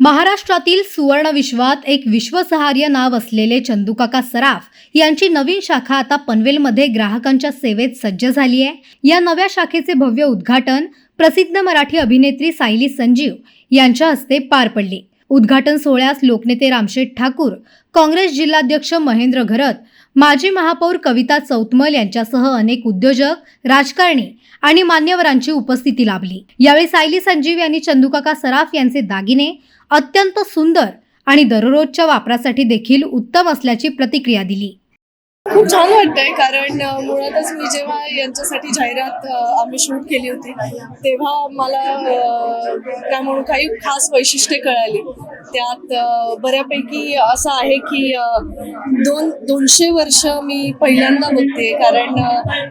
महाराष्ट्रातील सुवर्ण विश्वात एक विश्वसहार्य नाव असलेले चंदूकाका सराफ यांची नवीन शाखा आता पनवेलमध्ये ग्राहकांच्या सेवेत सज्ज झाली आहे या नव्या शाखेचे भव्य उद्घाटन प्रसिद्ध मराठी अभिनेत्री सायली संजीव यांच्या हस्ते पार पडले. उद्घाटन सोहळ्यास लोकनेते रामशेठ ठाकूर काँग्रेस जिल्हाध्यक्ष महेंद्र घरत माजी महापौर कविता चौतमल यांच्यासह अनेक उद्योजक राजकारणी आणि मान्यवरांची उपस्थिती लाभली. यावेळी सायली संजीव यांनी चंदूकाका सराफ यांचे दागिने अत्यंत सुंदर आणि दररोजच्या वापरासाठी देखील उत्तम असल्याची प्रतिक्रिया दिली. खूप छान वाटतंय कारण मुळातच मी जेव्हा यांच्यासाठी जाहिरात आम्ही शूट केली होती तेव्हा मला काय म्हणून काही खास वैशिष्ट्ये कळाली. त्यात बऱ्यापैकी असं आहे की दोन दोनशे वर्ष मी पहिल्यांदा बघते कारण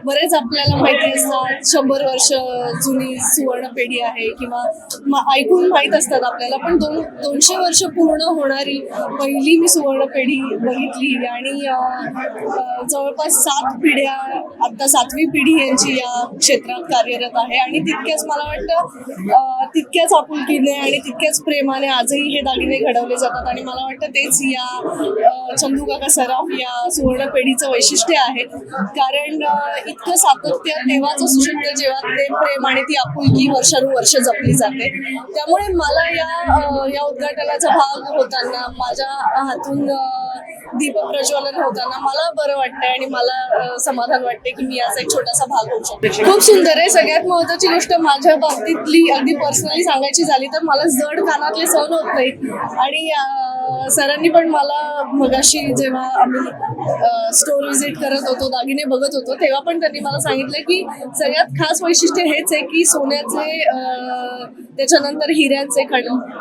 बरेच आपल्याला माहिती असतात शंभर वर्ष जुनी सुवर्ण पेढी आहे किंवा ऐकून माहीत असतात आपल्याला पण दोन दोनशे वर्ष पूर्ण होणारी पहिली मी सुवर्ण पेढी बघितली आणि जवळपास सात पिढ्या आता सातवी पिढी यांची या क्षेत्रात कार्यरत आहे. आणि तितक्याच मला वाटतं तितक्याच आपुलकीने आणि तितक्याच प्रेमाने आजही हे दागिने घडवले जातात. आणि मला वाटतं तेच या अ, चंदूकाका सराफ या सुवर्ण पिढीचं वैशिष्ट्य आहे. कारण इतकं सातत्य तेव्हाच असू शकतं जेव्हा ते प्रेम आणि ती आपुलकी वर्षानुवर्ष जपली जाते. त्यामुळे मला या या उद्घाटनाचा भाग होताना माझ्या हातून दीप प्रज्वलन होताना मला बरं वाटतंय आणि मला समाधान वाटते की मी याचा एक छोटासा भाग होऊ शकतो. खूप सुंदर आहे. सगळ्यात महत्वाची गोष्ट माझ्या बाबतीतली अगदी पर्सनली सांगायची झाली तर मला जड कानातले सहन होत नाहीत. आणि सरांनी पण मला मगाशी जेव्हा आम्ही स्टोर व्हिजिट करत होतो दागिने बघत होतो तेव्हा पण त्यांनी मला सांगितलं की सगळ्यात खास वैशिष्ट्य हेच आहे की सोन्याचे त्याच्यानंतर हिऱ्यांचे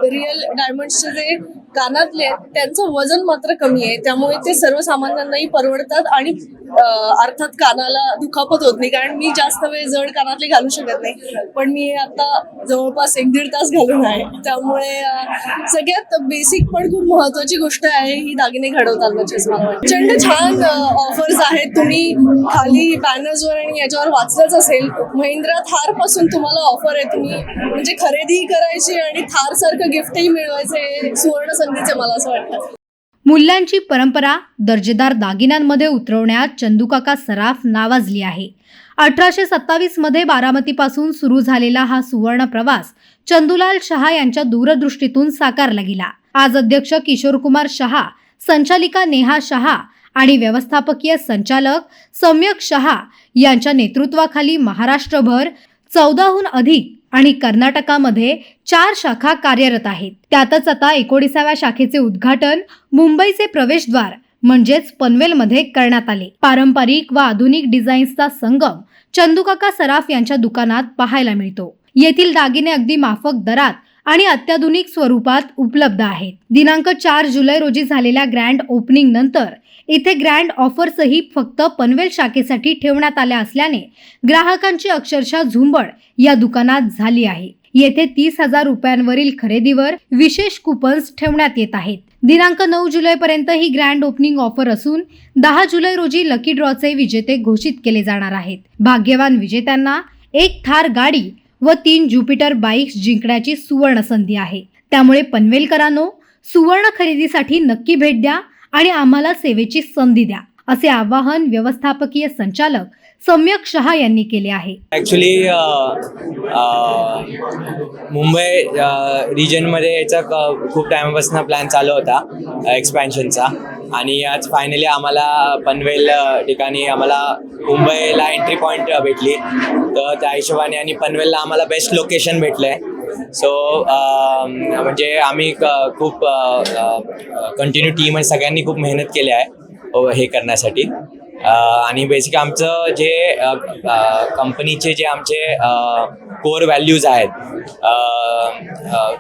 रिअल डायमंडचे जे कानातले त्यांचं वजन मात्र कमी आहे. त्यामुळे ते सर्वसामान्यांनाही परवडतात आणि अर्थात कानाला दुखापत होत नाही. कारण मी जास्त वेळ जड कानातले घालू शकत नाही. पण मी आता जवळपास एक दीड तास घालून आहे. त्यामुळे सगळ्यात बेसिक पण खूप महत्वाची गोष्ट आहे ही दागिने घडवताना असं प्रचंड छान ऑफर्स आहेत. तुम्ही खाली बॅनर्सवर आणि याच्यावर वाचलंच असेल. महिंद्रा थारपासून तुम्हाला ऑफर आहे. तुम्ही म्हणजे खरेदी करायची आणि थार सारखं गिफ्टही मिळवायचं सुवर्ण संधीचे मला असं वाटतं. मूल्यांची परंपरा दर्जेदार दागिन्यांमध्ये उतरवण्यात चंदूकाका सराफ नावाजली आहे. अठराशे सत्तावीसमध्ये बारामतीपासून सुरू झालेला हा सुवर्ण प्रवास चंदूलाल शहा यांच्या दूरदृष्टीतून साकारला गेला. आज अध्यक्ष किशोरकुमार शहा संचालिका नेहा शहा आणि व्यवस्थापकीय संचालक सम्यक शहा यांच्या नेतृत्वाखाली महाराष्ट्रभर चौदाहून अधिक आणि कर्नाटकामध्ये चार शाखा कार्यरत आहेत. त्यातच आता एकोणीसाव्या शाखेचे उद्घाटन मुंबईचे प्रवेशद्वार म्हणजेच पनवेलमध्ये करण्यात आले. पारंपरिक व आधुनिक डिझाईन्सचा संगम चंदूकाका सराफ यांच्या दुकानात पाहायला मिळतो. येथील दागिने अगदी माफक दरात आणि अत्याधुनिक स्वरूपात उपलब्ध आहेत. दिनांक चार जुलै रोजी झालेल्या ग्रँड ओपनिंग नंतर इथे ग्रँड ऑफर्सही फक्त पनवेल शाखेसाठी ठेवण्यात आल्या असल्याने ग्राहकांची अक्षरशः झुंबड या दुकानात झाली आहे. येथे तीस हजार रुपयांवरील खरेदीवर विशेष कुपन्स ठेवण्यात येत आहेत. दिनांक नऊ जुलै पर्यंत ही ग्रँड ओपनिंग ऑफर असून दहा जुलै रोजी लकी ड्रॉचे विजेते घोषित केले जाणार आहेत. भाग्यवान विजेत्यांना एक थार गाडी व तीन ज्युपिटर बाईक्स जिंकण्याची सुवर्ण संधी आहे. त्यामुळे पनवेलकरांनो सुवर्ण खरेदीसाठी नक्की भेट द्या आणि आम्हाला सेवेची संधी द्या असे आवाहन व्यवस्थापकीय संचालक सम्यक शहा यांनी केले आहे. ॲक्च्युली मुंबई रिजनमध्ये याचा खूप टायमापासून प्लॅन चालू होता एक्सपॅन्शनचा आणि आज फायनली आम्हाला पनवेल ठिकाणी आम्हाला मुंबईला एंट्री पॉईंट भेटली. तर त्या हिशोबाने आणि पनवेलला आम्हाला बेस्ट लोकेशन भेटलं आहे सो म्हणजे आम्ही खूप कंटिन्यू टीम आणि सगळ्यांनी खूप मेहनत केली आहे हे करण्यासाठी. आणि बेसिक आमचं जे कंपनीचे जे आमचे कोर व्हॅल्यूज आहेत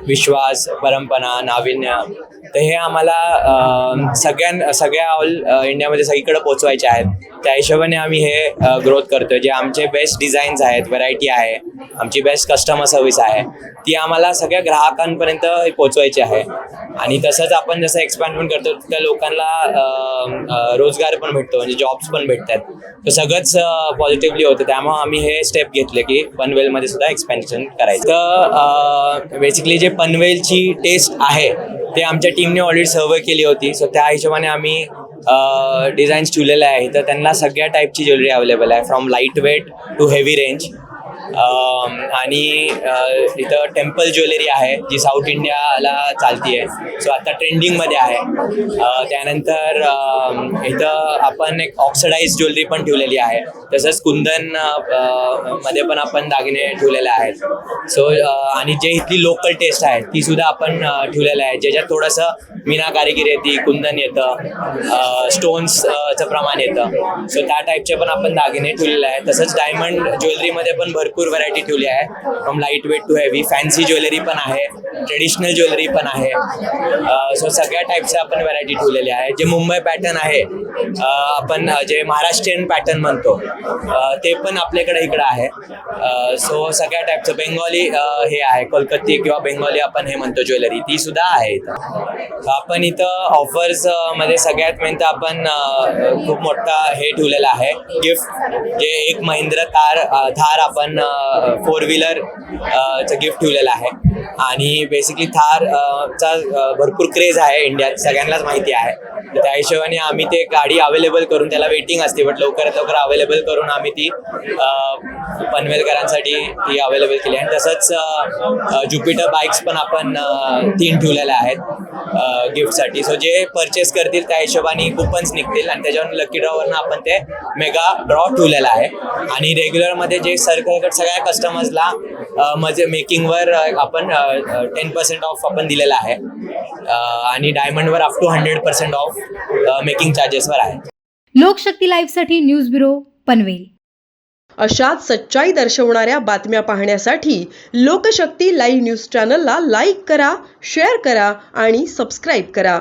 विश्वास परंपरा नाविन्य तर हे आम्हाला सगळ्या सगळ्यां सगळ्या ऑल इंडियामध्ये सगळीकडे पोचवायचे आहेत. त्या हिशोबाने आम्ही हे ग्रोथ करतोय. जे आमचे बेस्ट डिझाईन्स आहेत व्हरायटी आहे आमची बेस्ट कस्टमर सर्व्हिस आहे ती आम्हाला सगळ्या ग्राहकांपर्यंत पोचवायची आहे. आणि तसंच आपण जसं एक्सपॅन्डमेंट करतो त्या लोकांना रोजगार पण भेटतो म्हणजे जॉब्स पण भेटतात. तर सगळंच पॉझिटिव्हली होतं. त्यामुळे आम्ही हे स्टेप घेतले की पनवेलमध्ये सुद्धा एक्सपेन्शन करायचं. तर बेसिकली जे पनवेलची टेस्ट आहे ते आमच्या टीमने ऑलरेडी सर्वे केली होती. सो त्या हिशोबाने आम्ही डिझाईन्स ठेवलेले आहे तर त्यांना सगळ्या टाईपची ज्वेलरी अवेलेबल आहे. From light weight to heavy range आणि इथं टेम्पल ज्वेलरी आहे जी साऊथ इंडियाला चालती आहे सो आता ट्रेंडिंगमध्ये आहे. त्यानंतर इथं आपण एक ऑक्सिडाईज ज्वेलरी पण ठेवलेली आहे. तसंच कुंदनमध्ये पण आपण दागिने ठेवलेले आहेत. सो आणि जे इथली लोकल टेस्ट आहे ती सुद्धा आपण ठेवलेलं आहे. ज्याच्यात थोडंसं मीना कारिगिरी येते कुंदन येतं स्टोन्सचं प्रमाण येतं. सो त्या टाईपचे पण आपण दागिने ठेवलेले आहे तसंच डायमंड ज्वेलरीमध्ये पण भरपूर भरपूर व्हरायटी ठेवली आहे. From light weight to heavy fancy jewellery पण आहे. ट्रेडिशनल ज्वेलरी पण आहे. सो सगळ्या टाईपच्या आपण व्हरायटी ठेवलेली आहे. जे मुंबई पॅटर्न आहे आपण जे महाराष्ट्रीयन पॅटर्न म्हणतो ते पण आपल्याकडे इकडं आहे. सो सगळ्या टाईपचं बेंगॉली हे आहे. कोलकत्ती किंवा बेंगॉली आपण हे म्हणतो ज्वेलरी ती सुद्धा आहे इथं. आपण इथं ऑफर्समध्ये सगळ्यात मेन तर आपण खूप मोठा हे ठेवलेला आहे. गिफ्ट जे एक महिंद्र कार थार आपण फोर व्हीलर चं गिफ्ट ठेवलेलं आहे. आणि बेसिकली थार चा भरपूर क्रेज आहे. इंडियात सगळ्यांनाच माहिती आहे. त्या हिशोबाने आम्ही ते गाडी अवेलेबल करून त्याला वेटिंग असते बट लवकरात लवकर अवेलेबल करून आम्ही ती पनवेलकरांसाठी ती अवेलेबल केली. आणि तसंच ज्युपिटर बाईक्स पण आपण तीन ठेवलेल्या आहेत गिफ्टसाठी सो जे परचेस करतील त्या हिशोबाने कुपन्स निघतील आणि त्याच्यावर लकी ड्रॉवरनं आपण ते मेगा ड्रॉ ठेवलेला आहे. आणि रेग्युलरमध्ये जे सर्कलकट सगळ्या कस्टमर्सला म्हणजे मेकिंगवर आपण टेन पर्सेंट ऑफ आपण दिलेला आहे. आणि डायमंडवर up to hundred percent off making चार्जेसवर आहे. लोकशक्ती लाईव्हसाठी न्यूज ब्युरो पनवेल. अशाच सच्चाई दर्शवणाऱ्या बातम्या पाहण्यासाठी लोकशक्ती लाईव्ह न्यूज चॅनलला लाईक करा शेअर करा आणि सबस्क्राईब करा.